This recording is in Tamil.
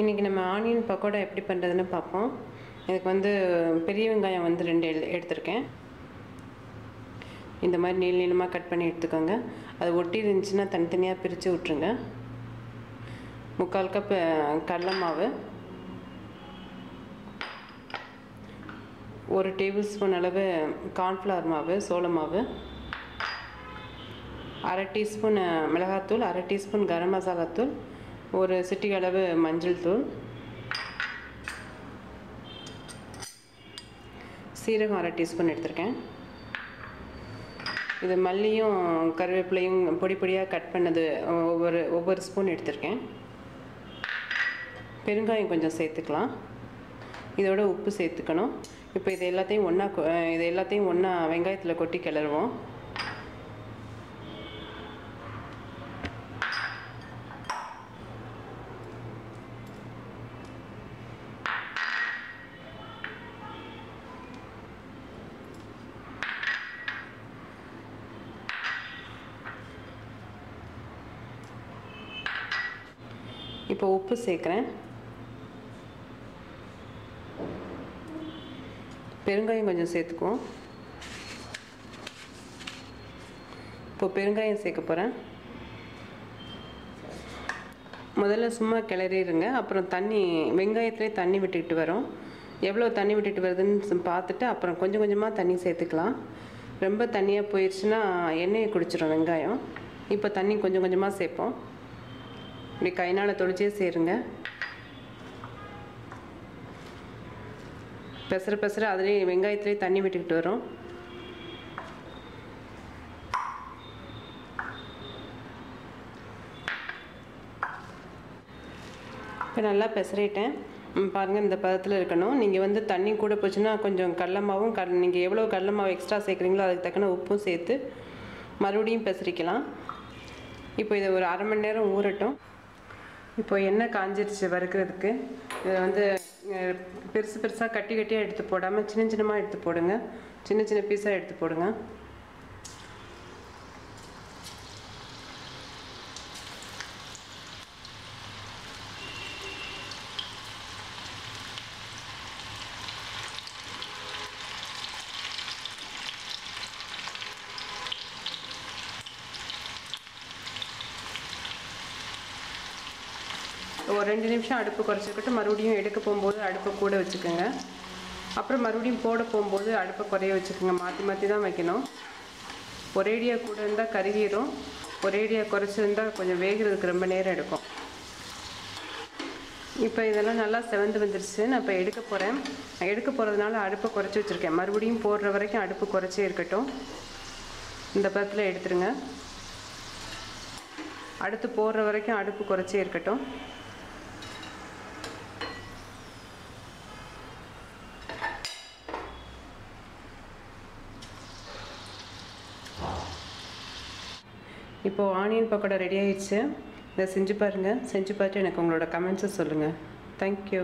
இன்றைக்கி நம்ம ஆனியன் பக்கோடா எப்படி பண்ணுறதுன்னு பார்ப்போம். இதுக்கு வந்து பெரிய வெங்காயம் வந்து ரெண்டு எடு எடுத்திருக்கேன். இந்த மாதிரி நீள நீளமாக கட் பண்ணி எடுத்துக்கோங்க. அது ஒட்டி இருந்துச்சுன்னா தனித்தனியாக பிரித்து விட்ருங்க முக்கால் கப் கடலை மாவு. ஒரு டேபிள் ஸ்பூன் அளவு கார்ன்ஃப்ளவர் மாவு சோள மாவு. அரை டீஸ்பூன் மிளகாத்தூள் அரை டீஸ்பூன் கரம் மசாலாத்தூள். ஒரு சிட்டி அளவு மஞ்சள் தூள். சீரகம் அரை டீஸ்பூன் எடுத்திருக்கேன். இது மல்லியும் கருவேப்பிலையும் பொடி பொடியாக கட் பண்ணது ஒவ்வொரு ஒவ்வொரு ஸ்பூன் எடுத்திருக்கேன். பெருங்காயம் கொஞ்சம் சேர்த்துக்கலாம். இதோட உப்பு சேர்த்துக்கணும். இப்போ இது எல்லாத்தையும் ஒன்றா இது எல்லாத்தையும் ஒன்றா வெங்காயத்தில் கொட்டி கிளறுவோம். இப்போ உப்பு சேர்க்குறேன். பெருங்காயம் கொஞ்சம் சேர்த்துக்குவோம். இப்போ பெருங்காயம் சேர்க்க போகிறேன் முதல்ல சும்மா கிளறிடுங்க. அப்புறம் தண்ணி வெங்காயத்துலேயே தண்ணி விட்டுக்கிட்டு வரும். எவ்வளோ தண்ணி விட்டுட்டு வருதுன்னு பார்த்துட்டு அப்புறம் கொஞ்சம் கொஞ்சமாக தண்ணி சேர்த்துக்கலாம். ரொம்ப தண்ணியாக போயிடுச்சுன்னா எண்ணெயை குடிச்சிடும் வெங்காயம். இப்போ தண்ணி கொஞ்சம் கொஞ்சமாக சேர்ப்போம். இப்படி கைனால் தொளிச்சே சேருங்க. பெசர பெசர அதுலேயே வெங்காயத்துலேயே தண்ணி விட்டுக்கிட்டு வரும் இப்போ நல்லா பெசரிட்டேன் பாருங்கள் இந்த பதத்தில் இருக்கணும். நீங்கள் வந்து தண்ணி கூட போச்சுன்னா கொஞ்சம் கடலமாவும் க நீங்கள் எவ்வளோ கடலமாவு எக்ஸ்ட்ரா சேர்க்குறீங்களோ அதுக்கு தக்கன உப்பும் சேர்த்து மறுபடியும் பெசரிக்கலாம். இப்போ இதை ஒரு அரை மணி நேரம் ஊறட்டும். இப்போ எண்ணெய் காஞ்சிருச்சு வறுக்கிறதுக்கு? இதை வந்து பெருசு பெருசாக கட்டி கட்டியாக எடுத்து போடாமல் சின்ன சின்னமாக எடுத்து போடுங்க. சின்ன சின்ன பீஸாக எடுத்து போடுங்க. ஒரு ரெண்டு நிமிஷம் அடுப்பு குறைச்சிக்கிட்டு மறுபடியும் எடுக்க போகும்போது அடுப்பை கூட வச்சுக்கோங்க. அப்புறம் மறுபடியும் போட போகும்போது அடுப்பை குறைய வச்சுக்கோங்க. மாற்றி மாற்றி தான் வைக்கணும். ஒரேடியாக கூட இருந்தால் கருகிரும். ஒரேடியாக குறைச்சிருந்தால் கொஞ்சம் வேகிறதுக்கு ரொம்ப நேரம் எடுக்கும். இப்போ இதெல்லாம் நல்லா செவந்து வந்துருச்சு. நான் இப்போ எடுக்க போகிறேன் எடுக்க போகிறதுனால அடுப்பை குறைச்சி வச்சுருக்கேன். மறுபடியும் போடுற வரைக்கும் அடுப்பு குறைச்சே இருக்கட்டும். இந்த பதத்தில் எடுத்துருங்க. அடுத்து போடுற வரைக்கும் அடுப்பு குறைச்சே இருக்கட்டும். இப்போது ஆனியன் பக்கோடா ரெடி ஆயிடுச்சு. இதை செஞ்சு பாருங்கள் செஞ்சு பார்த்து எனக்கு உங்களோட கமெண்ட்ஸை சொல்லுங்கள் தேங்க்யூ